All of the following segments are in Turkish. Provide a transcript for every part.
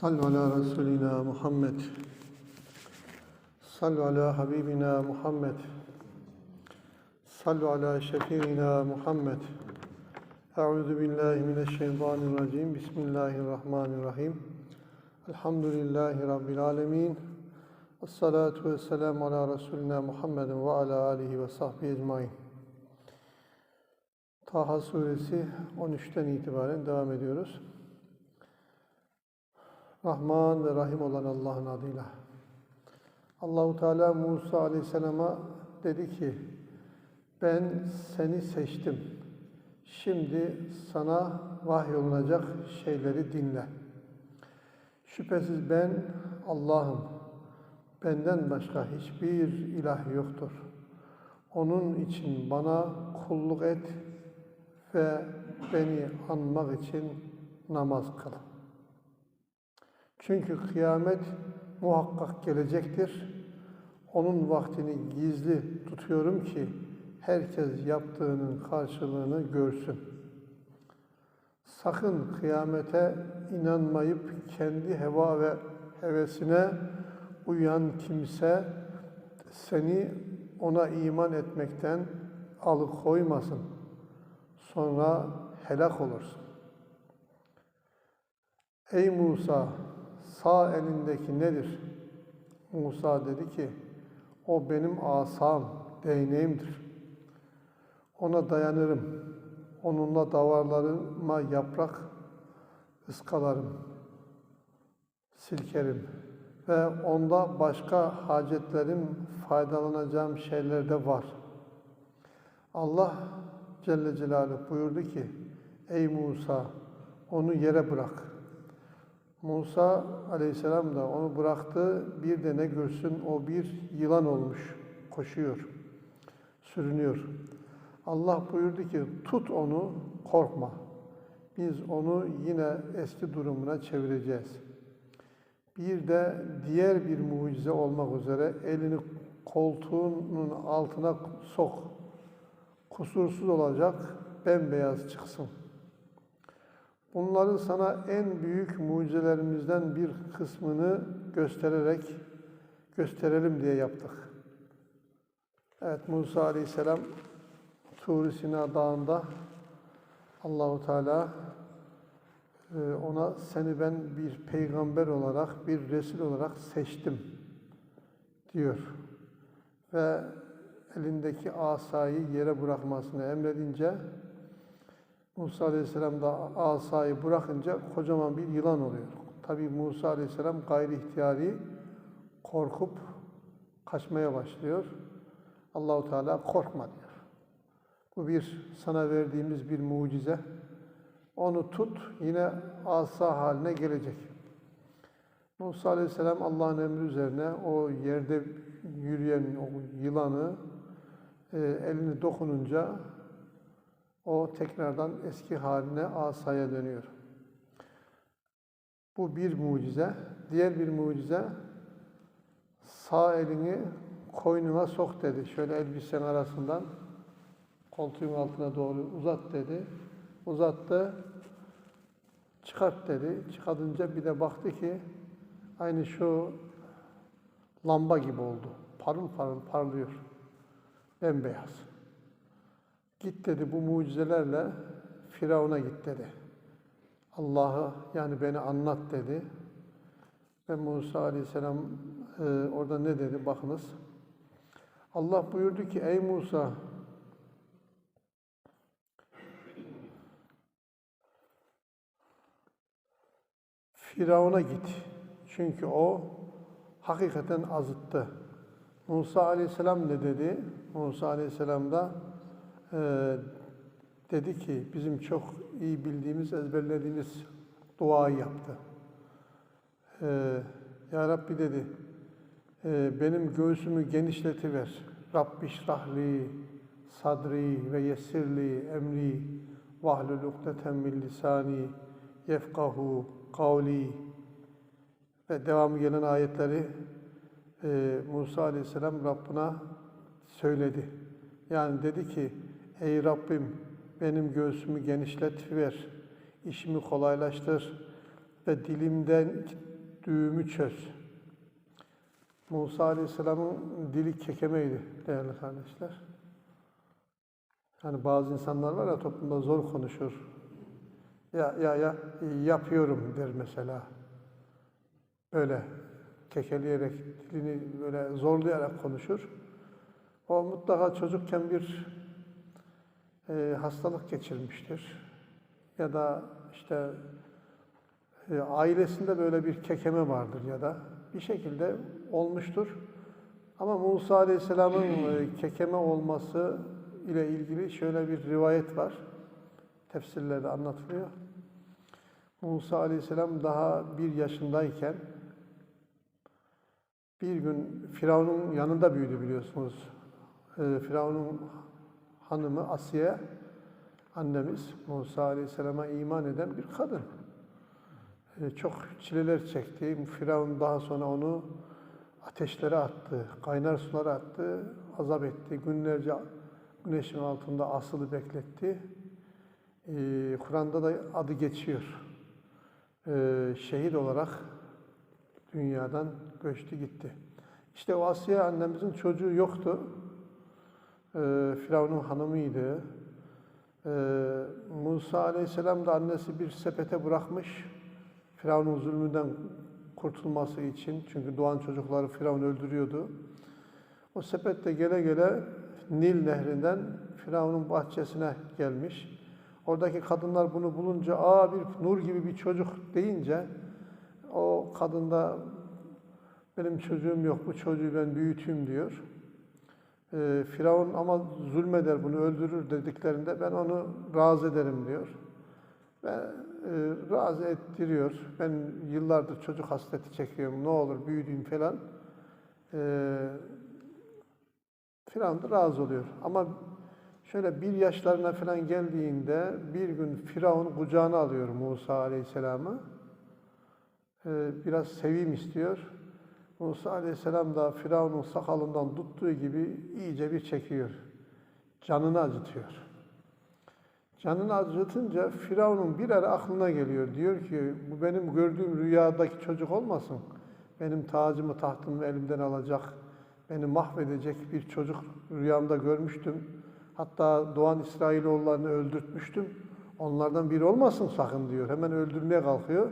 Sallu ala Resulina Muhammed. Sallu ala Habibina Muhammed. Sallu ala Şefi'ina Muhammed. Euzu billahi mineşşeytanirracim. Bismillahirrahmanirrahim. Elhamdülillahi Rabbil alemin. Esselatu vesselamu ala Resulina Muhammedin ve ala alihi ve sahbihi ecmain. Taha suresi 13'ten itibaren devam ediyoruz. Rahman ve Rahim olan Allah'ın adıyla. Allahu Teala Musa Aleyhisselam'a dedi ki: Ben seni seçtim. Şimdi sana vahyolunacak şeyleri dinle. Şüphesiz ben Allah'ım. Benden başka hiçbir ilah yoktur. Onun için bana kulluk et ve beni anmak için namaz kıl. Çünkü kıyamet muhakkak gelecektir. Onun vaktini gizli tutuyorum ki herkes yaptığının karşılığını görsün. Sakın kıyamete inanmayıp kendi heva ve hevesine uyan kimse seni ona iman etmekten alıkoymasın. Sonra helak olursun. Ey Musa, sağ elindeki nedir? Musa dedi ki, o benim asam, değneğimdir. Ona dayanırım. Onunla davarlarıma yaprak ıskalarım, silkerim. Ve onda başka hacetlerim, faydalanacağım şeyler de var. Allah Celle Celaluhu buyurdu ki, Ey Musa, onu yere bırak. Musa aleyhisselam da onu bıraktı, bir de ne görsün o bir yılan olmuş, koşuyor, sürünüyor. Allah buyurdu ki, tut onu, korkma. Biz onu yine eski durumuna çevireceğiz. Bir de diğer bir mucize olmak üzere elini koltuğunun altına sok. Kusursuz olacak, bembeyaz çıksın. Bunları sana en büyük mucizelerimizden bir kısmını göstererek gösterelim diye yaptık. Evet Musa Aleyhisselam Tur-i Sina Dağı'nda Allahu Teala e, ona seni ben bir peygamber olarak, bir resul olarak seçtim diyor. Ve elindeki asayı yere bırakmasını emredince Musa Aleyhisselam da asayı bırakınca kocaman bir yılan oluyor. Tabi Musa Aleyhisselam gayri ihtiyari korkup kaçmaya başlıyor. Allahu Teala korkma diyor. Bu bir sana verdiğimiz bir mucize. Onu tut yine asa haline gelecek. Musa Aleyhisselam Allah'ın emri üzerine o yerde yürüyen o yılanı e, elini dokununca o tekrardan eski haline asaya dönüyor. Bu bir mucize. Diğer bir mucize sağ elini koynuna sok dedi. Şöyle elbisen arasından koltuğun altına doğru uzat dedi. Uzattı. Çıkart dedi. Çıkartınca bir de baktı ki aynı şu lamba gibi oldu. Parıl parıl parlıyor. Bembeyaz. Git dedi bu mucizelerle Firavun'a git dedi. Allah'ı yani beni anlat dedi. Ve Musa Aleyhisselam e, orada ne dedi bakınız. Allah buyurdu ki ey Musa Firavun'a git. Çünkü o hakikaten azıttı. Musa Aleyhisselam ne dedi? Musa Aleyhisselam da e, dedi ki bizim çok iyi bildiğimiz, ezberlediğimiz duayı yaptı. E, ya Rabbi dedi, e, benim göğsümü genişletiver. Rabbi şrahli, sadri ve yessirli emri, vahlul ukdeten min lisani, yefkahu kavli ve devamı gelen ayetleri e, Musa Aleyhisselam Rabbına söyledi. Yani dedi ki, Ey Rabbim benim göğsümü genişlet ver, işimi kolaylaştır ve dilimden düğümü çöz. Musa Aleyhisselam'ın dili kekemeydi değerli kardeşler. Hani bazı insanlar var ya toplumda zor konuşur. Ya ya ya yapıyorum der mesela. Böyle kekeleyerek, dilini böyle zorlayarak konuşur. O mutlaka çocukken bir e, hastalık geçirmiştir. Ya da işte e, ailesinde böyle bir kekeme vardır ya da bir şekilde olmuştur. Ama Musa Aleyhisselam'ın e, kekeme olması ile ilgili şöyle bir rivayet var. Tefsirlerde anlatılıyor. Musa Aleyhisselam daha bir yaşındayken bir gün Firavun'un yanında büyüdü biliyorsunuz. Ee, Firavun'un hanımı Asiye annemiz Musa Aleyhisselam'a iman eden bir kadın. Ee, çok çileler çekti. Firavun daha sonra onu ateşlere attı, kaynar sulara attı, azap etti. Günlerce güneşin altında asılı bekletti. Ee, Kur'an'da da adı geçiyor. Ee, şehit olarak dünyadan göçtü gitti. İşte o Asiye annemizin çocuğu yoktu. Ee, Firavun'un hanımıydı. Ee, Musa Aleyhisselam da annesi bir sepete bırakmış. Firavun'un zulmünden kurtulması için. Çünkü doğan çocukları Firavun öldürüyordu. O sepette gele gele Nil nehrinden Firavun'un bahçesine gelmiş. Oradaki kadınlar bunu bulunca aa bir nur gibi bir çocuk deyince o kadın da benim çocuğum yok bu çocuğu ben büyüteyim diyor. Ee, Firavun ama zulmeder bunu öldürür dediklerinde ben onu razı ederim diyor. Ve e, razı ettiriyor. Ben yıllardır çocuk hasreti çekiyorum ne olur büyüdüğüm falan. Ee, Firavun da razı oluyor. Ama şöyle bir yaşlarına falan geldiğinde bir gün Firavun kucağına alıyor Musa Aleyhisselam'ı. Ee, biraz seveyim istiyor. Musa Aleyhisselam da Firavun'un sakalından tuttuğu gibi iyice bir çekiyor. Canını acıtıyor. Canını acıtınca Firavun'un bir ara aklına geliyor. Diyor ki bu benim gördüğüm rüyadaki çocuk olmasın. Benim tacımı tahtımı elimden alacak, beni mahvedecek bir çocuk rüyamda görmüştüm. Hatta doğan İsrailoğullarını öldürtmüştüm. Onlardan biri olmasın sakın diyor. Hemen öldürmeye kalkıyor.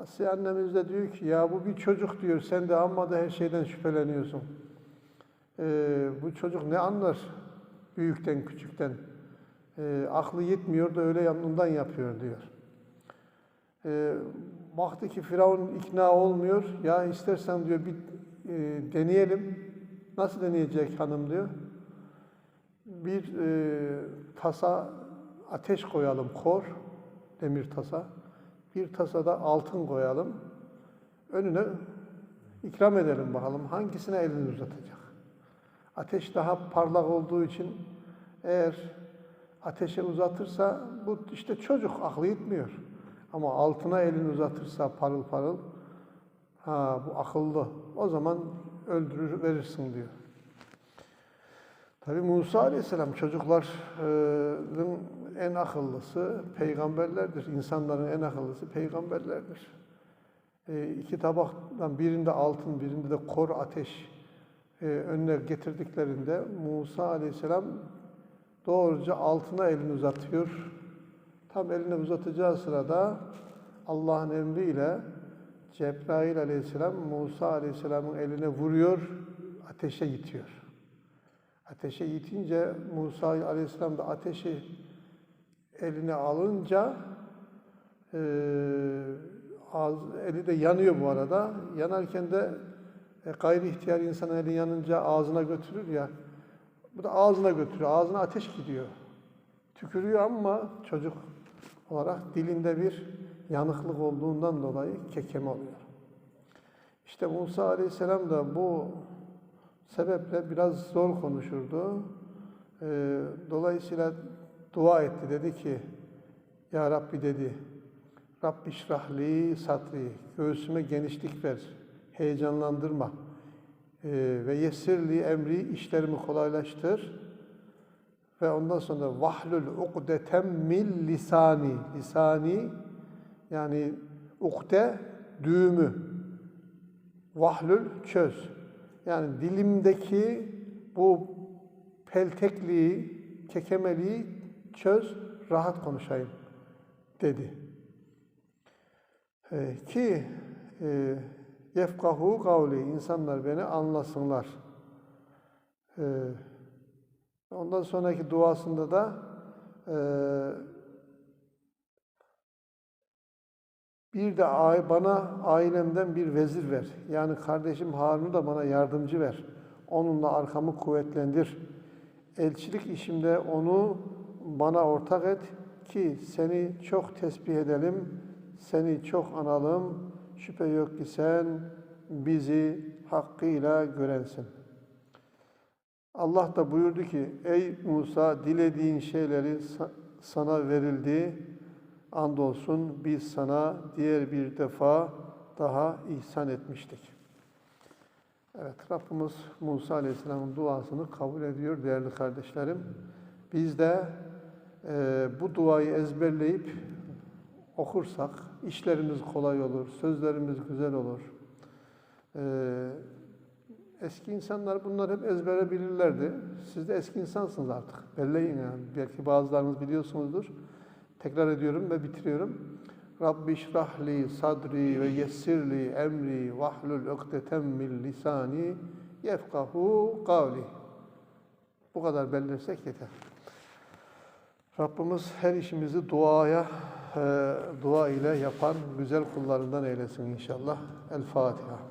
Asiye annemiz de diyor ki ya bu bir çocuk diyor. Sen de amma da her şeyden şüpheleniyorsun. Ee, bu çocuk ne anlar büyükten küçükten. Ee, aklı yetmiyor da öyle yanından yapıyor diyor. Ee, baktı ki Firavun ikna olmuyor. Ya istersen diyor bir e, deneyelim. Nasıl deneyecek hanım diyor. Bir e, tasa ateş koyalım kor, demir tasa. Bir tasada altın koyalım. Önüne ikram edelim bakalım hangisine elini uzatacak. Ateş daha parlak olduğu için eğer ateşe uzatırsa bu işte çocuk aklı yetmiyor. Ama altına elini uzatırsa parıl parıl ha bu akıllı. O zaman öldürür verirsin diyor. Tabi Musa Aleyhisselam çocukların en akıllısı peygamberlerdir. İnsanların en akıllısı peygamberlerdir. E, iki tabaktan birinde altın, birinde de kor ateş e, önüne getirdiklerinde Musa Aleyhisselam doğruca altına elini uzatıyor. Tam elini uzatacağı sırada Allah'ın emriyle Cebrail Aleyhisselam Musa Aleyhisselam'ın eline vuruyor, ateşe itiyor. Ateşe itince Musa Aleyhisselam da ateşi eline alınca e, ağız, eli de yanıyor bu arada. Yanarken de e, gayri ihtiyar insan eli yanınca ağzına götürür ya. Bu da ağzına götürüyor. Ağzına ateş gidiyor. Tükürüyor ama çocuk olarak dilinde bir yanıklık olduğundan dolayı kekem oluyor. İşte Musa Aleyhisselam da bu sebeple biraz zor konuşurdu. Ee, dolayısıyla dua etti. Dedi ki, Ya Rabbi dedi, Rabbi şrahli satri, göğsüme genişlik ver, heyecanlandırma. Ee, ve yessirli emri, işlerimi kolaylaştır. Ve ondan sonra vahlul ukdetem mil lisani, lisani yani ukde düğümü, Vahlül çöz. Yani dilimdeki bu peltekliği, kekemeliği çöz, rahat konuşayım dedi. Ee, ki e, yefkahu kavli, insanlar beni anlasınlar. Ee, ondan sonraki duasında da e, bir de bana ailemden bir vezir ver. Yani kardeşim Harun'u da bana yardımcı ver. Onunla arkamı kuvvetlendir. Elçilik işimde onu bana ortak et ki seni çok tesbih edelim, seni çok analım. Şüphe yok ki sen bizi hakkıyla görensin. Allah da buyurdu ki, ey Musa dilediğin şeyleri sa- sana verildi. Andolsun biz sana diğer bir defa daha ihsan etmiştik. Evet, Rabbimiz Musa Aleyhisselam'ın duasını kabul ediyor değerli kardeşlerim. Biz de e, bu duayı ezberleyip okursak işlerimiz kolay olur, sözlerimiz güzel olur. E, eski insanlar bunları hep ezbere bilirlerdi. Siz de eski insansınız artık. Belleyin yani. Belki bazılarınız biliyorsunuzdur. Tekrar ediyorum ve bitiriyorum. Rabbi şrahli sadri ve yessirli emri vahlul ukdeten min lisani yefkahu kavli. Bu kadar bellersek yeter. Rabbimiz her işimizi duaya, e, dua ile yapan güzel kullarından eylesin inşallah. El Fatiha.